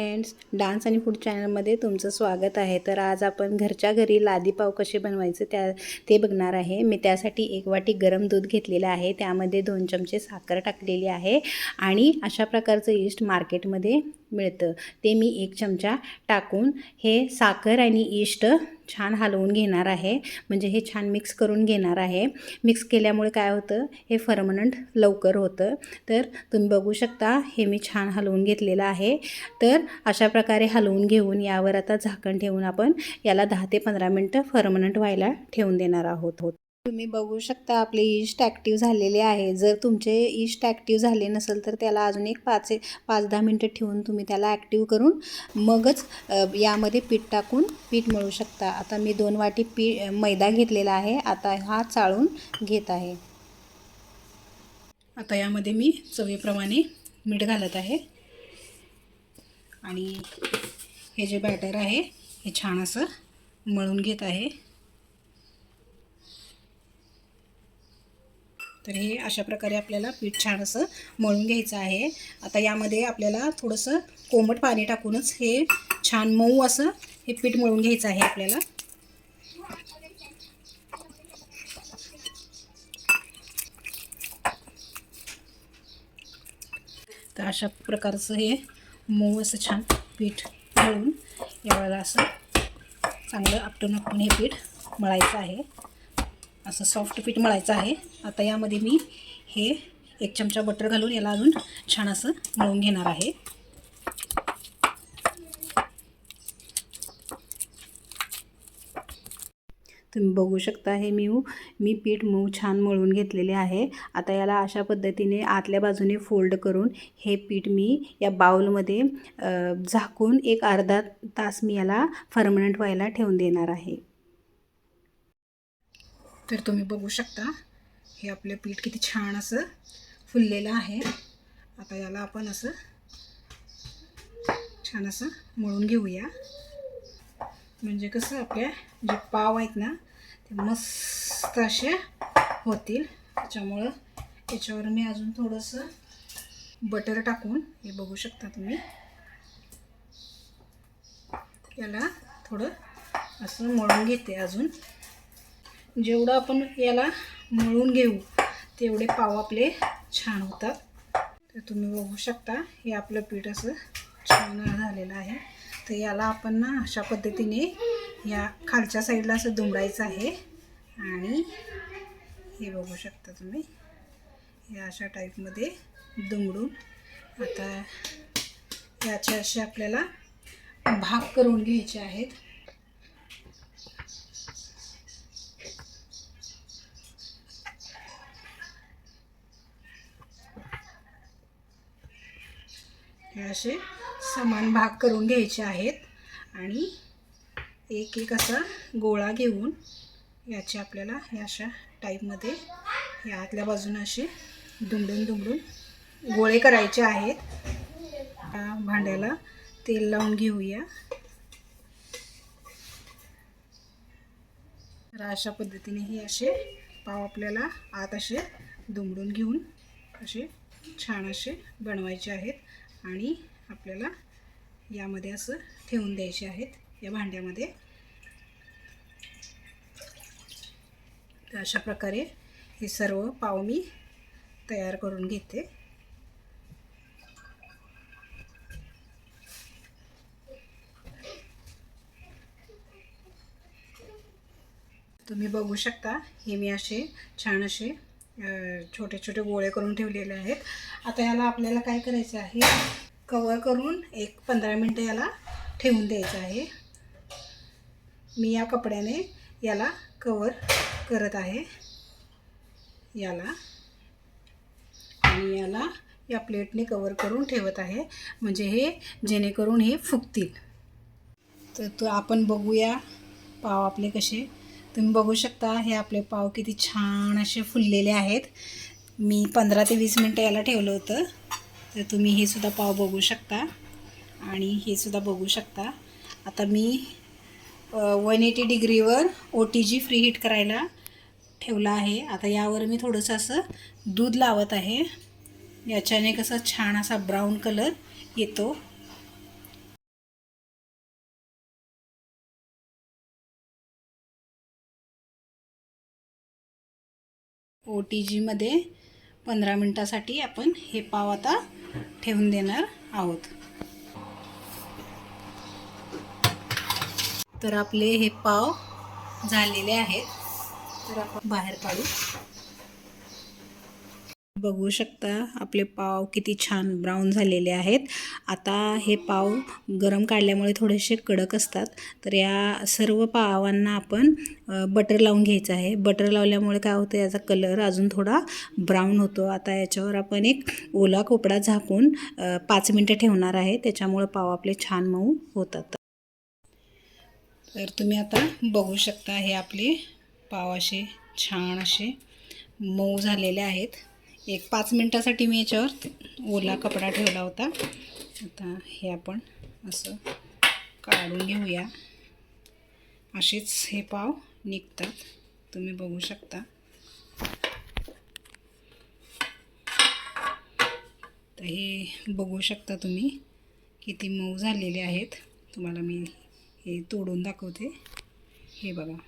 Friends dance आणि food चॅनलमध्ये तुमचं स्वागत आहे. तर आज आपण घरच्या घरी लादी पाव कसे बनवायचे त्या ते बघणार आहे. मी त्यासाठी एक वाटी गरम दूध घेतलेलं आहे. त्यामध्ये दोन चमचे साखर टाकलेली आहे आणि अशा प्रकारचं ईस्ट मार्केटमध्ये मिळतं. ते मी एक चमचा टाकून हे साखर आणि ईस्ट छान हलवून घेणार आहे. म्हणजे हे छान मिक्स करून घेणार आहे. मिक्स केल्यामुळे काय होतं? हे फर्मनंट लवकर होतं. तर तुम्ही बघू शकता हे मी छान हलवून घेतलेलं आहे. तर अशा प्रकारे हलवून घेऊन यावर आता झाकण ठेवून आपण याला दहा ते पंधरा मिनटं फर्मनंट व्हायला ठेवून देणार आहोत. होत तुम्ही बघू शकता आपले ईस्ट ॲक्टिव्ह झालेले आहे. जर तुमचे ईस्ट ॲक्टिव्ह झाले नसेल तर त्याला अजून एक पाच पाच दहा मिनटं ठेवून तुम्ही त्याला ॲक्टिव्ह करून मगच यामध्ये पीठ टाकून पीठ मळू शकता. आता मी दोन वाटी पी मैदा घेतलेला आहे. आता हा चाळून घेत आहे. आता यामध्ये मी चवीप्रमाणे मीठ घालत आहे. आणि हे जे बॅटर आहे हे छान असं मळून घेत आहे. तर हे अशा प्रकारे आपल्याला पीठ छान असं मळून घ्यायचं आहे. आता यामध्ये आपल्याला थोडंसं कोमट पाणी टाकूनच हे छान मऊ असं हे पीठ मळून घ्यायचं आहे आपल्याला. तर अशा प्रकारचं हे मऊ असं छान पीठ मळून यावेळेला असं चांगलं आपटून आपटून हे पीठ मळायचं आहे. असं सॉफ्ट पीठ मळायचं आहे. आता यामध्ये मी हे एक चमचा बटर घालून याला अजून छान असं मळून घेणार आहे. तुम्ही बघू शकता हे मी मी पीठ मऊ छान मळून घेतलेले आहे. आता याला अशा पद्धतीने आतल्या बाजूने फोल्ड करून हे पीठ मी या बाउलमध्ये झाकून एक अर्धा तास मी याला फर्मनंट व्हायला ठेवून देणार आहे. तर तुम्ही बघू शकता. हे आपलं पीठ किती छान असं फुललेलं आहे. आता याला आपण असं छान असं मळून घेऊया. म्हणजे कसं आपल्या जे पाव आहेत ना ते मस्त असे होतील. त्याच्यामुळं याच्यावर मी अजून थोडंसं बटर टाकून हे बघू शकता तुम्ही. याला थोडं असं मळून घेते अजून. जेवढं आपण याला मळून घेऊ तेवढे पाव आपले छान होतात. तर तुम्ही बघू शकता हे आपलं पीठ असं छान झालेलं आहे. तर याला आपण ना अशा पद्धतीने या खालच्या साईडला असं दुमडायचं आहे. आणि हे बघू शकता तुम्ही या अशा टाईपमध्ये दुमडून आता याचे असे आपल्याला भाग करून घ्यायचे आहेत. हे असे समान भाग करून घ्यायचे आहेत. आणि एक एक असा गोळा घेऊन याचे आपल्याला या अशा टाईपमध्ये या आतल्या बाजूनं असे दुमडून दुमडून गोळे करायचे आहेत. भांड्याला तेल लावून घेऊया. तर अशा पद्धतीने हे असे पाव आपल्याला आत असे दुमडून घेऊन असे छान असे बनवायचे आहेत. आणि आपल्याला यामध्ये असं ठेवून द्यायचे आहेत या भांड्यामध्ये. तर अशा प्रकारे हे सर्व पाव मी तयार करून घेते. तुम्ही बघू शकता हे मी असे छान असे छोटे छोटे गोळे करून ठेवलेले आहेत. आता याला आपल्याला काय करायचं आहे? कवर करून एक पंधरा मिनटं याला ठेवून द्यायचं आहे. मी या कपड्याने याला कवर करत आहे. याला आणि याला या प्लेटने कवर करून ठेवत आहे. म्हणजे हे जेणेकरून हे फुगतील. तर तो आपण बघूया पाव आपले कसे तुम्ही बघू शकता हे आपले पाव किती छान असे फुललेले आहेत. मी पंधरा ते वीस मिनटं याला ठेवलं होतं. तर तुम्ही हे सुद्धा पाव बघू शकता आणि हे सुद्धा बघू शकता. आता मी वन एटी डिग्रीवर O T G preheat करायला ठेवला आहे. आता यावर मी थोडंसं असं दूध लावत आहे. याच्याने कसं छान असा ब्राऊन कलर येतो. ओ टी जीमध्ये पंधरा मिनटासाठी आपण हे पाव आता ठेवून देणार आहोत. तर आपले हे पाव झालेले आहेत. तर आपण बाहेर काढू. बघू शकता. आपले पाव किती छान ब्राऊन झालेले आहेत. आता हे पाव गरम काढल्यामुळे थोडेसे कडक असतात. तर या सर्व पावांना आपण बटर लावून घ्यायचं आहे. बटर लावल्यामुळे काय होतं याचा कलर अजून थोडा ब्राऊन होतो. आता याच्यावर आपण एक ओला कोपडा झाकून पाच मिनटं ठेवणार आहे. त्याच्यामुळे पाव आपले छान मऊ होतात. तर तुम्ही आता बघू शकता हे आपले पाव असे छान असे मऊ झालेले आहेत. एक पाच मिनटासाठी मी याच्यावर ओला कपडा ठेवला होता. आता हे आपण असं काढून घेऊया. असेच हे पाव निघतात. तुम्ही बघू शकता. तर हे बघू शकता तुम्ही किती मऊ झालेले आहेत. तुम्हाला मी हे तोडून दाखवते. हे बघा.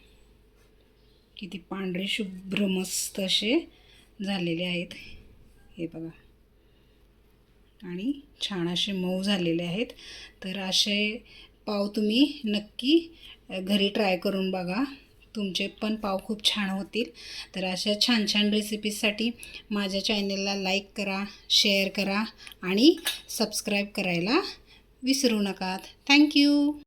किती पांढरे शुभ्र मस्त असे झालेले आहेत. हे बघा. आणि छान असे मऊ झालेले आहेत. तर असे पाव तुम्ही नक्की घरी ट्राय करून बघा. तुमचे पण पाव खूप छान होतील. तर अशा छान छान रेसिपीजसाठी माझ्या चॅनलला लाईक करा शेअर करा आणि सबस्क्राईब करायला विसरू नका. थँक्यू